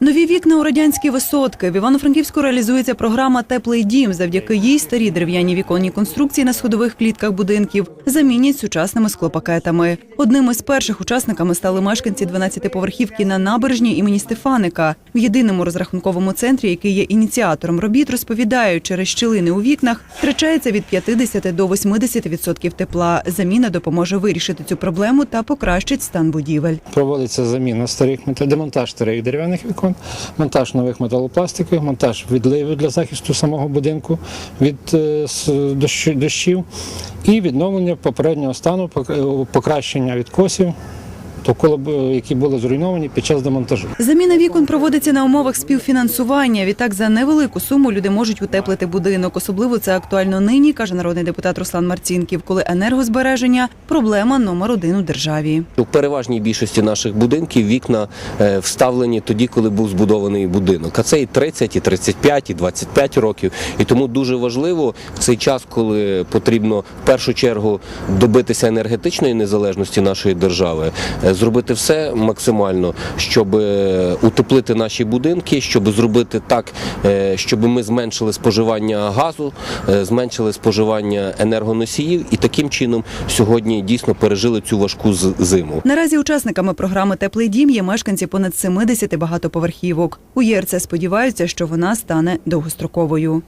Нові вікна у радянські висотки. В Івано-Франківську реалізується програма Теплий дім. Завдяки їй старі дерев'яні віконні конструкції на сходових клітках будинків замінять сучасними склопакетами. Одними з перших учасниками стали мешканці 12-поверхівки на набережні імені Стефаника. Єдиному розрахунковому центрі, який є ініціатором робіт, розповідають, через щілини у вікнах втрачається від 50 до 80% тепла. Заміна допоможе вирішити цю проблему та покращить стан будівель. Проводиться заміна старих демонтаж старих дерев'яних вікон, монтаж нових металопластикових, монтаж відливів для захисту самого будинку від е, дощів і відновлення попереднього стану, е, покращення відкосів, довкола б- які були зруйновані під час демонтажу. Заміна вікон проводиться на умовах співфінансування. Відтак за невелику суму люди можуть утеплити будинок. Особливо це актуально нині, каже народний депутат Руслан Марцінків, коли енергозбереження проблема номер один у державі. У переважній більшості наших будинків вікна е, вставлені тоді, коли був збудований будинок. А це і 30, і 35, і 25 років. І тому дуже важливо в цей час, коли потрібно в першу чергу добитися енергетичної незалежності нашої держави, е, зробити все максимально, щоб е, утеплити наші будинки, щоб зробити так, е, щоб ми зменшили споживання газу, е, зменшили споживання енергоносіїв, і таким чином сьогодні дійсно пережили цю важку зиму. Наразі учасниками програми Теплий дім є мешканці понад 70 багатоповерхівок. У ЄРЦ сподіваються, що вона стане довгостроковою.